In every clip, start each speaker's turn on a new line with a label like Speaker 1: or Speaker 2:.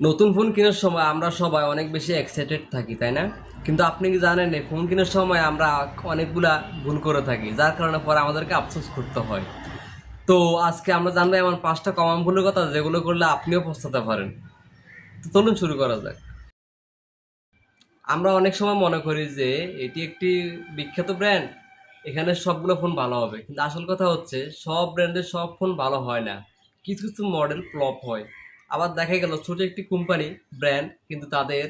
Speaker 1: নতুন ফোন কেনার সময় আমরা সবাই অনেক বেশি এক্সাইটেড থাকি, তাই না? কিন্তু আপনি কি জানেন ফোন কেনার সময় আমরা অনেকগুলা ভুল করে থাকি, যার কারণে পরে আমাদেরকে আফসোস করতে হয়। তো আজকে আমরা জানব এমন পাঁচটা কমন ভুলের কথা যেগুলো করলে আপনিও পস্তাতে পারেন। তো চলুন শুরু করা যাক। আমরা অনেক সময় মনে করি যে, এটি একটি বিখ্যাত ব্র্যান্ড এখানে সবগুলো ফোন ভালো হবে। কিন্তু আসল কথা হচ্ছে, সব ব্র্যান্ডের সব ফোন ভালো হয় না। কিছু কিছু মডেল ফ্লপ হয়। আবার দেখা গেল ছোট একটি কোম্পানি ব্র্যান্ড কিন্তু তাদের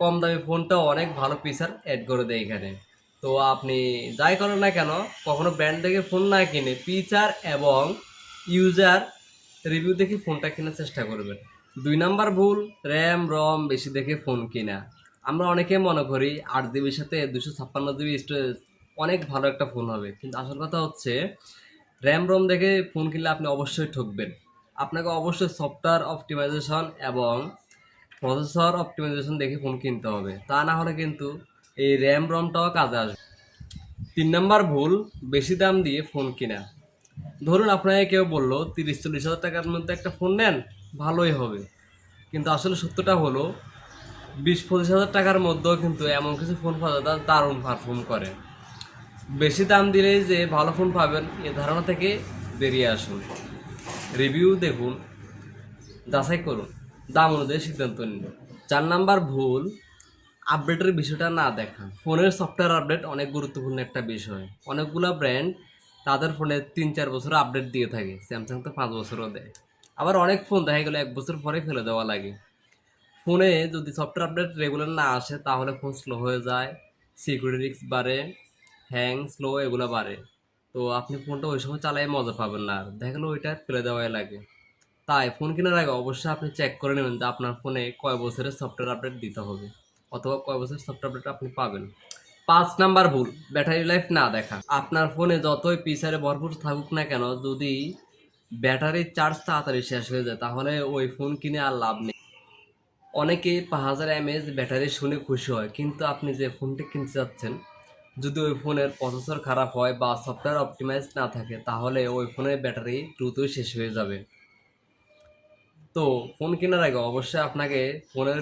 Speaker 1: কম দামি ফোনটাও অনেক ভালো ফিচার অ্যাড করে দেয় এখানে। তো আপনি যাই করেন না কেন, কখনো ব্র্যান্ড থেকে ফোন না কিনে ফিচার এবং ইউজার রিভিউ দেখে ফোনটা কেনার চেষ্টা করবেন। দুই নাম্বার ভুল র্যাম রম বেশি দেখে ফোন কিনা। আমরা অনেকে মনে করি আট জিবির সাথে দুশো ছাপ্পান্ন জিবি স্টোরেজ অনেক ভালো একটা ফোন হবে। কিন্তু আসল কথা হচ্ছে র্যাম রম দেখে ফোন কিনলে আপনি অবশ্যই ঠকবেন। আপনাকে অবশ্যই সফটওয়্যার অপটিমাইজেশন এবং প্রসেসর অপটিমাইজেশন দেখে ফোন কিনতে হবে। তা না হলে কিন্তু এই র্যাম রমটাও কাজে আসবে। তিন নাম্বার ভুল, বেশি দাম দিয়ে ফোন কিনা। ধরুন আপনাকে কেউ বলল, তিরিশ, চল্লিশ হাজার টাকার মধ্যে একটা ফোন নেন, ভালোই হবে। কিন্তু আসলে সত্যটা হলো, বিশ, পঁচিশ হাজার টাকার মধ্যেও কিন্তু এমন কিছু ফোন পাওয়া যায় দারুণ পারফর্ম করে। বেশি দাম দিলেই যে ভালো ফোন পাবেন, এ ধারণা থেকে বেরিয়ে আসুন। রিভিউ দেখুন, যাচাই করুন, দাম অনুযায়ী সিদ্ধান্ত নিন। চার নাম্বার ভুল আপডেটের বিষয়টা না দেখা। ফোনের সফটওয়্যার আপডেট অনেক গুরুত্বপূর্ণ একটা বিষয়। অনেকগুলো ব্র্যান্ড তাদের ফোনে তিন চার বছর আপডেট দিয়ে থাকে স্যামসাং তো পাঁচ বছরও দেয়। আবার অনেক ফোন দেখা গেলো এক বছর পরে ফেলে দেওয়া লাগে। ফোনে যদি সফটওয়্যার আপডেট রেগুলার না আসে, তাহলে ফোন স্লো হয়ে যায় সিকিউরিটি রিস্ক বাড়ে হ্যাং স্লো এগুলো বাড়ে। তো আপনি ফোনটা ওই সময় চালাই মজা পাবেন না। আর দেখা গেলো ওইটা ফেলে দেওয়াই লাগে। তাই ফোন কেনার আগে অবশ্যই আপনি চেক করে নেবেন যে আপনার ফোনে কয় বছরের সফটওয়্যার আপডেট দিতে হবে, অথবা কয় বছরের সফটওয়্যার আপডেট আপনি পাবেন। পাঁচ নাম্বার ভুল ব্যাটারি লাইফ না দেখা। আপনার ফোনে যতই পিসারে ভরপুর থাকুক না কেন, যদি ব্যাটারির চার্জ তাড়াতাড়ি শেষ হয়ে যায়, তাহলে ওই ফোন কিনে আর লাভ নেই। অনেকে পাঁচ হাজার এমএএচ ব্যাটারি শুনে খুশি হয়, কিন্তু আপনি যে ফোনটি কিনতে যাচ্ছেন যদি ওই ফোনের প্রসেসর খারাপ হয় বা সফটওয়্যার অপটিমাইজ না থাকে, তাহলে ওই ফোনের ব্যাটারি দ্রুতই শেষ হয়ে যাবে। তো ফোন কেনার আগে অবশ্যই আপনাকে ফোনের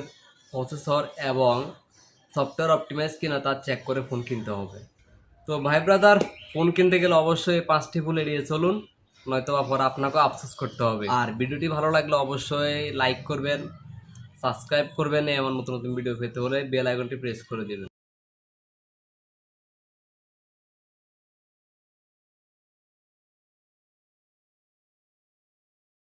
Speaker 1: প্রসেসর এবং সফটওয়্যার অপটিমাইজ কিনা তা চেক করে ফোন কিনতে হবে। তো ভাই ব্রাদার ফোন কিনতে গেলে অবশ্যই পাঁচটি ভুল এড়িয়ে চলুন নয়তো বা পরে আপনাকেও আফসোস করতে হবে। আর ভিডিওটি ভালো লাগলে অবশ্যই লাইক করবেন সাবস্ক্রাইব করবেন, এমন নতুন নতুন ভিডিও পেতে হলে বেল আইকনটি প্রেস করে দেবেন।